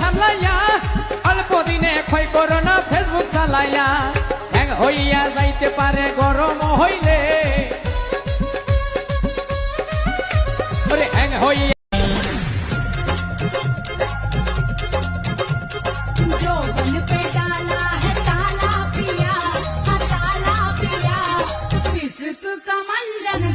সামলাইয়া অল্প দিনে ক্ষয় করোনা ফেসবুক চালাইয়া। হ্যাং হইয়া যাইতে পারে গরম হইলে अरे हैंग हो ये जो बन पे डाला है ताला पिया हाँ ताला पिया। इस मंजन